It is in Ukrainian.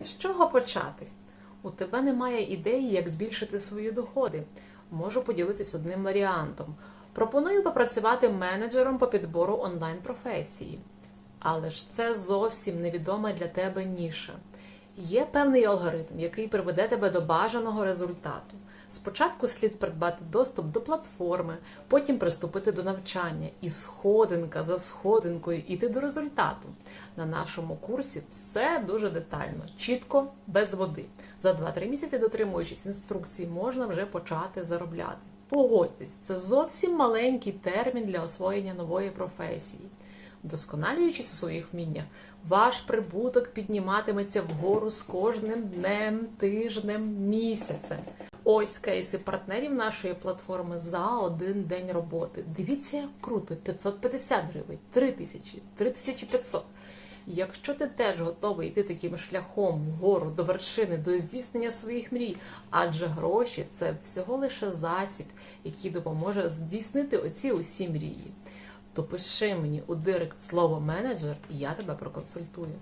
З чого почати? У тебе немає ідеї, як збільшити свої доходи. Можу поділитись одним варіантом. Пропоную попрацювати менеджером по підбору онлайн-професії. Але ж це зовсім невідома для тебе ніша. Є певний алгоритм, який приведе тебе до бажаного результату. Спочатку слід придбати доступ до платформи, потім приступити до навчання і сходинка за сходинкою йти до результату. На нашому курсі все дуже детально, чітко, без води. За 2-3 місяці, дотримуючись інструкцій, можна вже почати заробляти. Погодьтесь, це зовсім маленький термін для освоєння нової професії. Вдосконалюючись у своїх вміннях, ваш прибуток підніматиметься вгору з кожним днем, тижнем, місяцем. Ось кейси партнерів нашої платформи за один день роботи. Дивіться, як круто: 550 гривень, 3000, 3500. Якщо ти теж готовий йти таким шляхом вгору до вершини, до здійснення своїх мрій, адже гроші це всього лише засіб, який допоможе здійснити оці усі мрії то пиши мені у директ слово менеджер, і я тебе проконсультую.